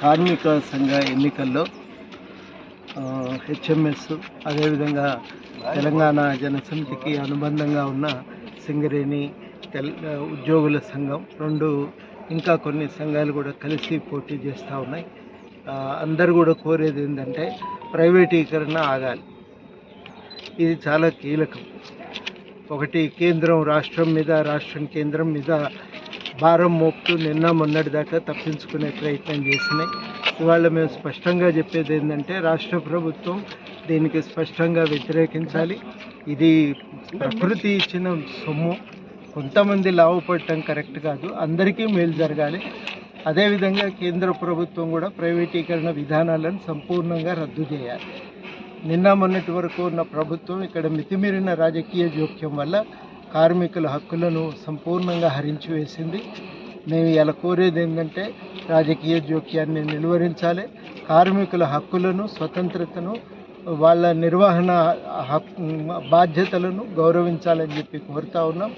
కార్మిక సంఘ ఎన్నికల్లో హెచ్ఎంఎస్ అదేవిధంగా తెలంగాణ జనసమితికి అనుబంధంగా ఉన్న సింగరేణి తెల్ ఉద్యోగుల సంఘం రెండు ఇంకా కొన్ని సంఘాలు కూడా కలిసి పోటీ చేస్తూ ఉన్నాయి. అందరు కూడా కోరేది ఏంటంటే ప్రైవేటీకరణ ఆగాలి. ఇది చాలా కీలకం. ఒకటి కేంద్రం రాష్ట్రం మీద రాష్ట్రం కేంద్రం మీద భారం మోపుతూ నిన్న మొన్నటి దాకా తప్పించుకునే ప్రయత్నం చేసినాయి. ఇవాళ మేము స్పష్టంగా చెప్పేది ఏంటంటే రాష్ట్ర ప్రభుత్వం దీనికి స్పష్టంగా వ్యతిరేకించాలి. ఇది ప్రకృతి ఇచ్చిన సొమ్ము. కొంతమంది లాభపడటం కరెక్ట్ కాదు. అందరికీ మేలు జరగాలి. అదేవిధంగా కేంద్ర ప్రభుత్వం కూడా ప్రైవేటీకరణ విధానాలను సంపూర్ణంగా రద్దు చేయాలి. నిన్న మొన్నటి వరకు ఉన్న ప్రభుత్వం ఇక్కడ మితిమీరిన రాజకీయ జోక్యం వల్ల కార్మికుల హక్కులను సంపూర్ణంగా హరించి వేసింది మేము ఇలా కోరేది ఏంటంటే రాజకీయ జోక్యాన్ని నిలువరించాలి. కార్మికుల హక్కులను స్వతంత్రతను వాళ్ళ నిర్వహణ హక్ బాధ్యతలను గౌరవించాలని చెప్పి కోరుతా ఉన్నాం.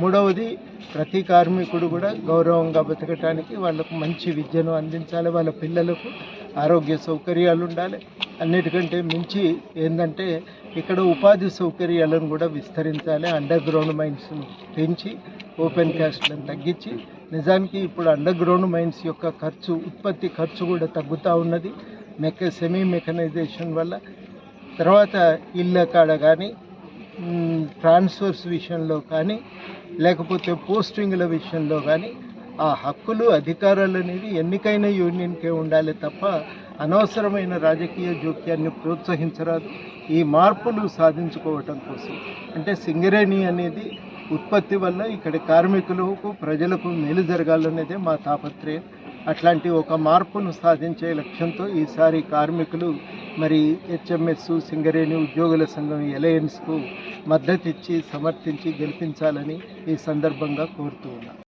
మూడవది ప్రతి కార్మికుడు కూడా గౌరవంగా బతకటానికి వాళ్ళకు మంచి విద్యను అందించాలి. వాళ్ళ పిల్లలకు ఆరోగ్య సౌకర్యాలు ఉండాలి. అన్నిటికంటే మించి ఏంటంటే ఇక్కడ ఉపాధి సౌకర్యాలను కూడా విస్తరించాలి. అండర్ గ్రౌండ్ మైన్స్ పెంచి ఓపెన్ క్యాస్ట్లను తగ్గించి. నిజానికి ఇప్పుడు అండర్ గ్రౌండ్ మైన్స్ యొక్క ఖర్చు ఉత్పత్తి ఖర్చు కూడా తగ్గుతూ ఉన్నది. మెక సెమీ మెకనైజేషన్ వల్ల. తర్వాత ఇళ్ళ కాడ కానీ ట్రాన్స్ఫర్స్ విషయంలో కానీ లేకపోతే పోస్టింగ్ల విషయంలో కానీ ఆ హక్కులు అధికారాలు అనేవి ఎన్నికైన యూనియన్కే ఉండాలి తప్ప అనవసరమైన రాజకీయ జోక్యాన్ని ప్రోత్సహించరాదు. ఈ మార్పులు సాధించుకోవటం కోసం. అంటే సింగరేణి అనేది ఉత్పత్తి వల్ల ఇక్కడ కార్మికులకు ప్రజలకు మేలు జరగాలనేదే మా తాపత్రయం. అట్లాంటి ఒక మార్పును సాధించే లక్ష్యంతో ఈసారి కార్మికులు మరి హెచ్ఎంఎస్ సింగరేణి ఉద్యోగుల సంఘం ఎలయన్స్కు మద్దతిచ్చి సమర్థించి గెలిపించాలని ఈ సందర్భంగా కోరుతూ ఉన్నాను